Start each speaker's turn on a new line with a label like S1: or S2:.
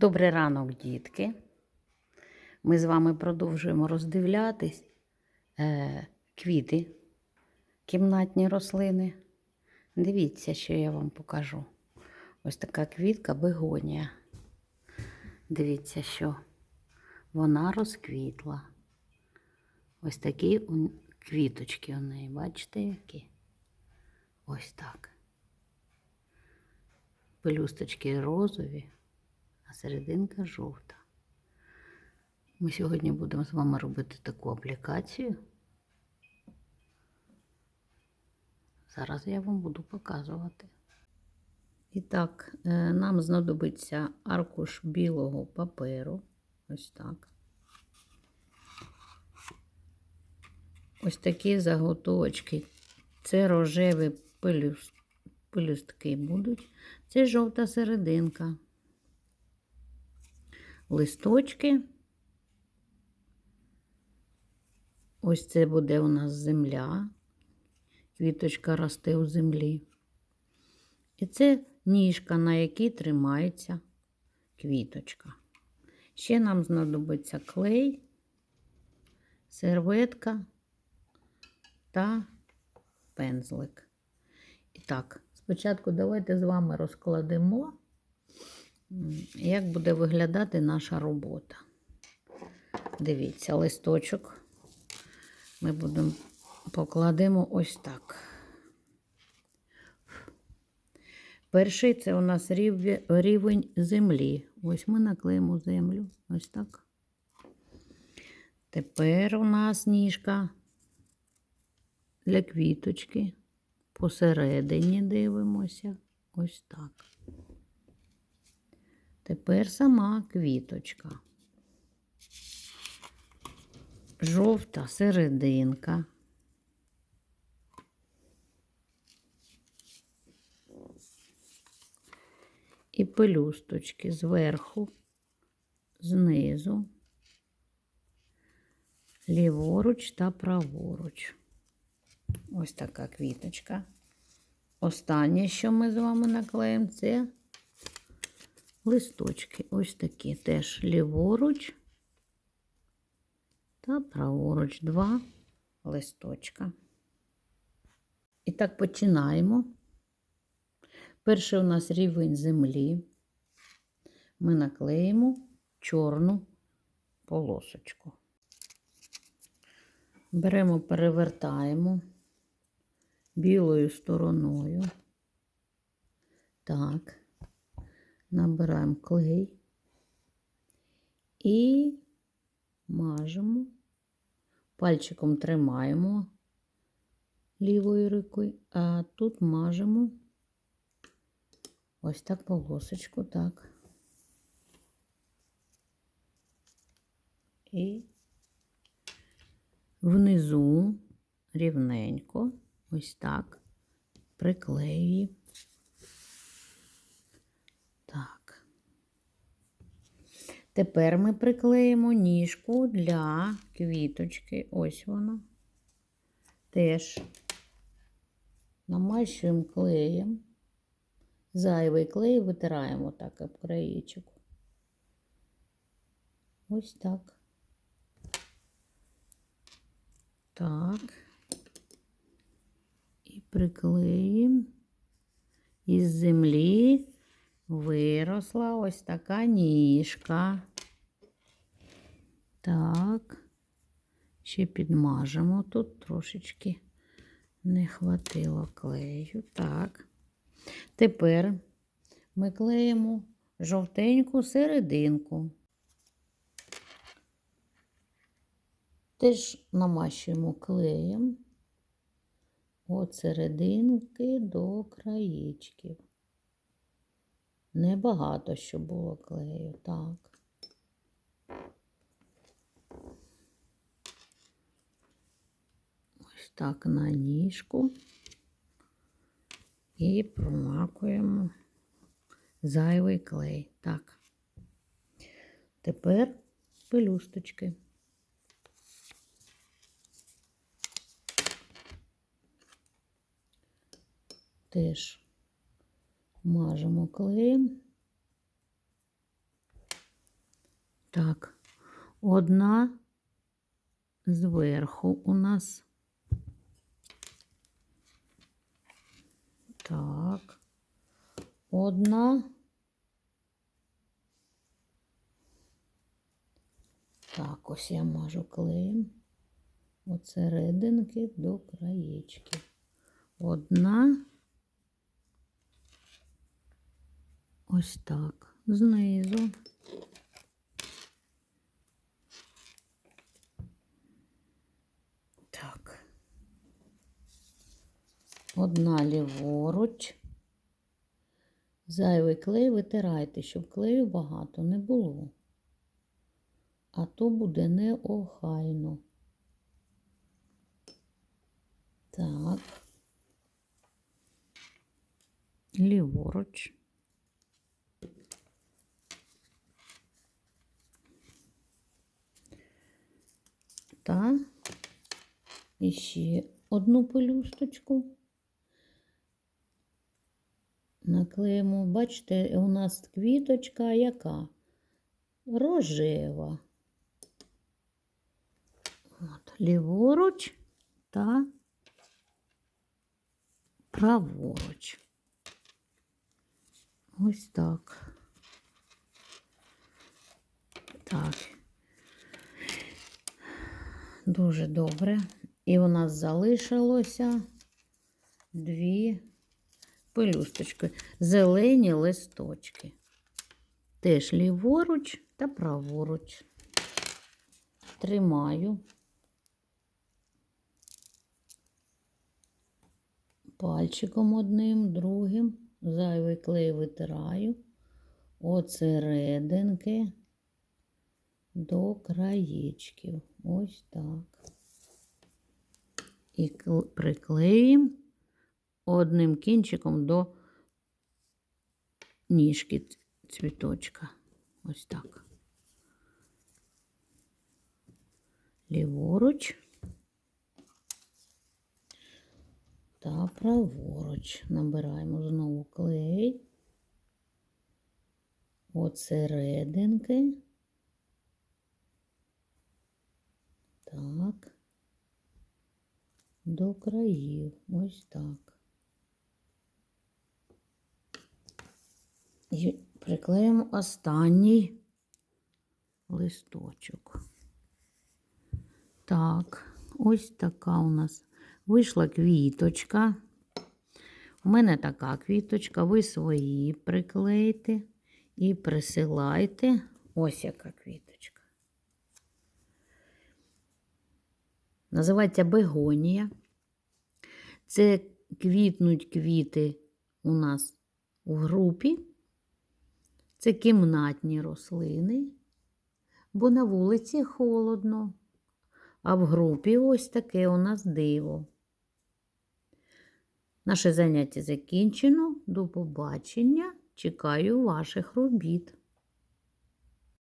S1: Добрий ранок, дітки. Ми з вами продовжуємо роздивлятись е, квіти, кімнатні рослини. Дивіться, що я вам покажу. Ось така квітка бегонія. Дивіться, що вона розквітла. Ось такі квіточки у неї, бачите, які? Ось так. Пелюсточки розові, а серединка жовта. Ми сьогодні будемо з вами робити таку аплікацію. Зараз я вам буду показувати. І так, е, нам знадобиться аркуш білого паперу. Ось так. Ось такі заготовочки. Це рожеві пелюс- пелюстки будуть. Це жовта серединка. Листочки. Ось це буде у нас земля. Квіточка росте у землі. І це ніжка, на якій тримається квіточка. Ще нам знадобиться клей, серветка та пензлик. І так, спочатку давайте з вами розкладемо, як буде виглядати наша робота. Дивіться, листочок ми будемо покладемо ось так. Перший це у нас рівень землі. Ось ми наклеїмо землю. Ось так. Тепер у нас ніжка для квіточки. Посередині дивимося. Ось так. Тепер сама квіточка. Жовта серединка. І пелюсточки зверху, знизу, ліворуч та праворуч. Ось така квіточка. Останнє, що ми з вами наклеїмо, це листочки. Ось такі теж ліворуч та праворуч два листочка. І так починаємо. Перший у нас рівень землі. Ми наклеїмо чорну полосочку. Беремо, перевертаємо білою стороною. Так, набираємо клей і мажемо, пальчиком тримаємо лівою рукою, а тут мажемо ось так полосочку, так. І внизу рівненько, ось так, приклеюємо. Так. Тепер ми приклеїмо ніжку для квіточки. Ось вона. Теж намащуємо клеєм. Зайвий клей витираємо так об краєчок. Ось так. Так. І приклеїмо. Із землі виросла ось така ніжка. Так. Ще підмажемо тут трошечки не хватило клею. Так. Тепер ми клеїмо жовтеньку серединку. Теж намащуємо клеєм від серединки до краєчків. Небагато, щоб було клею, так. Ось так на ніжку і промакуємо зайвий клей. Так. Тепер пелюсточки. Теж мажемо клеєм. Так, одна зверху у нас. Так. Одна. Так, ось я мажу клеєм от серединки до краєчки. Одна. Ось так. Знизу. Так. Одна ліворуч. Зайвий клей витирайте, щоб клею багато не було. А то буде неохайно. Так. Ліворуч. Та і ще одну пелюсточку. Наклеїмо, бачите, у нас квіточка яка? Рожева. От, ліворуч та праворуч. Ось так. Так. Дуже добре. І у нас залишилося дві пелюсточки, зелені листочки. Теж ліворуч та праворуч. Тримаю. Пальчиком одним, другим. Зайвий клей витираю. От серединки до краєчків. Ось так. І приклеїмо одним кінчиком до ніжки цвіточка. Ось так. Ліворуч та праворуч. Набираємо знову клей. От серединки. Так. До країв. Ось так. І приклеїмо останній листочок. Так, ось така у нас вийшла квіточка. У мене така квіточка, ви свої приклеїте і присилайте. Ось яка квіточка. Називається бегонія. Це квітнуть квіти у нас у групі. Це кімнатні рослини, бо на вулиці холодно, а в групі ось таке у нас диво. Наше заняття закінчено. До побачення. Чекаю ваших робіт.